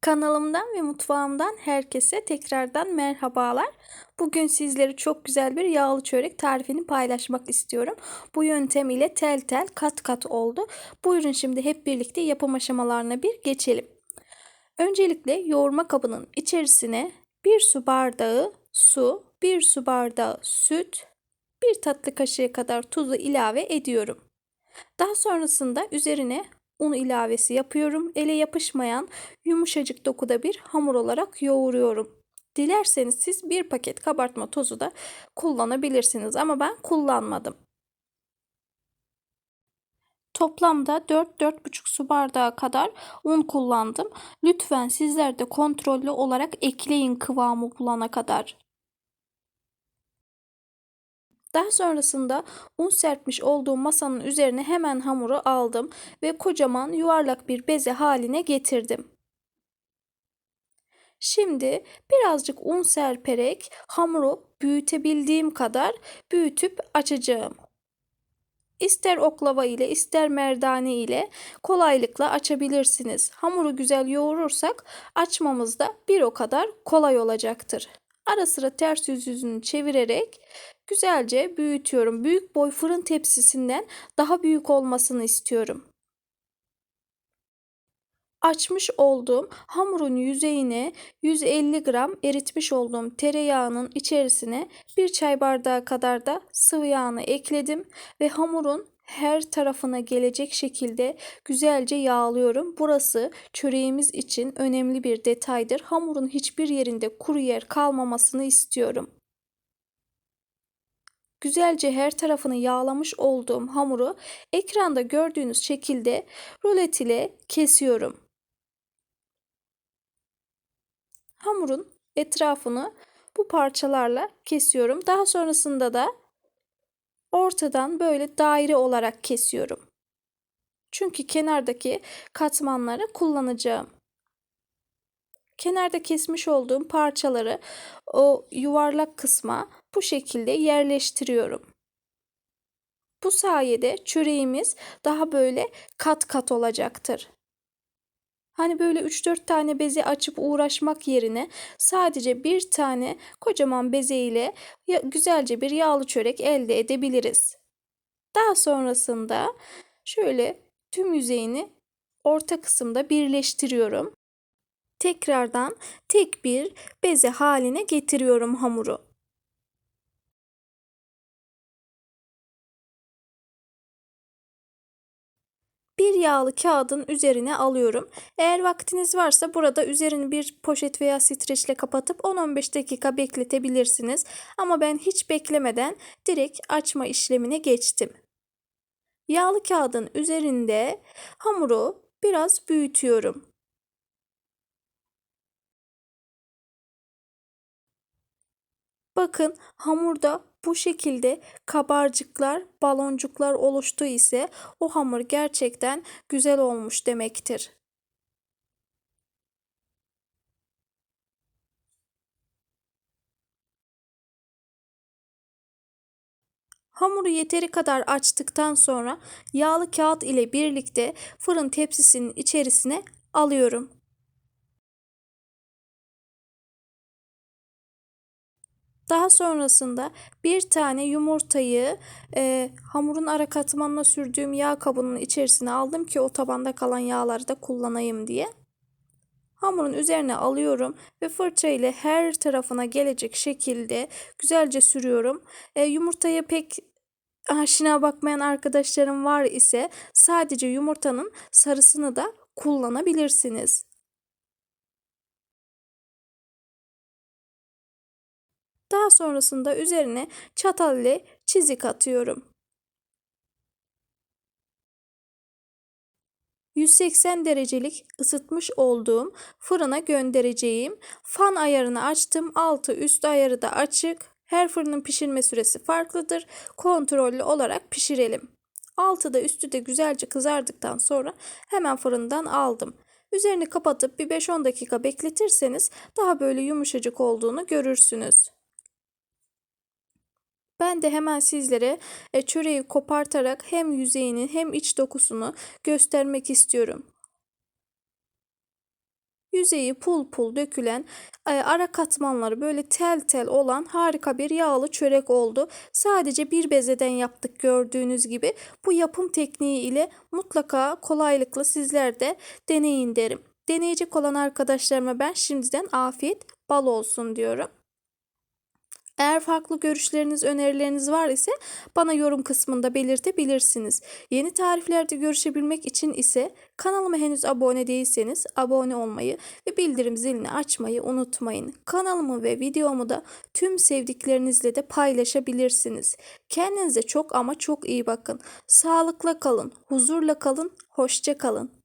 Kanalımdan ve mutfağımdan herkese tekrardan merhabalar. Bugün sizlere çok güzel bir yağlı çörek tarifini paylaşmak istiyorum. Bu yöntem ile tel tel kat kat oldu. Buyurun şimdi hep birlikte yapım aşamalarına bir geçelim. Öncelikle yoğurma kabının içerisine 1 su bardağı su, 1 su bardağı süt, 1 tatlı kaşığı kadar tuzu ilave ediyorum. Daha sonrasında üzerine un ilavesi yapıyorum. Ele yapışmayan yumuşacık dokuda bir hamur olarak yoğuruyorum. Dilerseniz siz bir paket kabartma tozu da kullanabilirsiniz ama ben kullanmadım. Toplamda 4-4,5 su bardağı kadar un kullandım. Lütfen sizler de kontrollü olarak ekleyin kıvamı bulana kadar. Daha sonrasında un serpmiş olduğum masanın üzerine hemen hamuru aldım ve kocaman yuvarlak bir beze haline getirdim. Şimdi birazcık un serperek hamuru büyütebildiğim kadar büyütüp açacağım. İster oklava ile ister merdane ile kolaylıkla açabilirsiniz. Hamuru güzel yoğurursak açmamız da bir o kadar kolay olacaktır. Ara sıra ters yüz yüzünü çevirerek güzelce büyütüyorum. Büyük boy fırın tepsisinden daha büyük olmasını istiyorum. Açmış olduğum hamurun yüzeyine 150 gram eritmiş olduğum tereyağının içerisine bir çay bardağı kadar da sıvı yağını ekledim ve hamurun her tarafına gelecek şekilde güzelce yağlıyorum. Burası çöreğimiz için önemli bir detaydır. Hamurun hiçbir yerinde kuru yer kalmamasını istiyorum. Güzelce her tarafını yağlamış olduğum hamuru ekranda gördüğünüz şekilde rulet ile kesiyorum. Hamurun etrafını bu parçalarla kesiyorum. Daha sonrasında da ortadan böyle daire olarak kesiyorum. Çünkü kenardaki katmanları kullanacağım. Kenarda kesmiş olduğum parçaları o yuvarlak kısma bu şekilde yerleştiriyorum. Bu sayede çöreğimiz daha böyle kat kat olacaktır. Hani böyle 3-4 tane beze açıp uğraşmak yerine sadece bir tane kocaman beze ile güzelce bir yağlı çörek elde edebiliriz. Daha sonrasında şöyle tüm yüzeyini orta kısımda birleştiriyorum. Tekrardan tek bir beze haline getiriyorum hamuru. Yağlı kağıdın üzerine alıyorum. Eğer vaktiniz varsa burada üzerini bir poşet veya streçle kapatıp 10-15 dakika bekletebilirsiniz. Ama ben hiç beklemeden direkt açma işlemine geçtim. Yağlı kağıdın üzerinde hamuru biraz büyütüyorum. Bakın hamurda bu şekilde kabarcıklar, baloncuklar oluştu ise o hamur gerçekten güzel olmuş demektir. Hamuru yeteri kadar açtıktan sonra yağlı kağıt ile birlikte fırın tepsisinin içerisine alıyorum. Daha sonrasında bir tane yumurtayı e, hamurun ara katmanına sürdüğüm yağ kabının içerisine aldım ki o tabanda kalan yağları da kullanayım diye. Hamurun üzerine alıyorum ve fırça ile her tarafına gelecek şekilde güzelce sürüyorum. E, yumurtaya pek aşina bakmayan arkadaşlarım var ise sadece yumurtanın sarısını da kullanabilirsiniz. Daha sonrasında üzerine çatal ile çizik atıyorum. 180 derecelik ısıtmış olduğum fırına göndereceğim. Fan ayarını açtım. Altı üst ayarı da açık. Her fırının pişirme süresi farklıdır. Kontrollü olarak pişirelim. Altı da üstü de güzelce kızardıktan sonra hemen fırından aldım. Üzerini kapatıp bir 5-10 dakika bekletirseniz daha böyle yumuşacık olduğunu görürsünüz. Ben de hemen sizlere e, çöreği kopartarak hem yüzeyini hem iç dokusunu göstermek istiyorum. yüzeyi pul pul dökülen e, ara katmanları böyle tel tel olan harika bir yağlı çörek oldu. Sadece bir bezeden yaptık gördüğünüz gibi. Bu yapım tekniği ile mutlaka kolaylıkla sizler de deneyin derim. Deneyecek olan arkadaşlarıma ben şimdiden afiyet bal olsun diyorum. Eğer farklı görüşleriniz, önerileriniz var ise bana yorum kısmında belirtebilirsiniz. Yeni tariflerde görüşebilmek için ise kanalıma henüz abone değilseniz abone olmayı ve bildirim zilini açmayı unutmayın. Kanalımı ve videomu da tüm sevdiklerinizle de paylaşabilirsiniz. Kendinize çok ama çok iyi bakın. Sağlıkla kalın, huzurla kalın, hoşça kalın.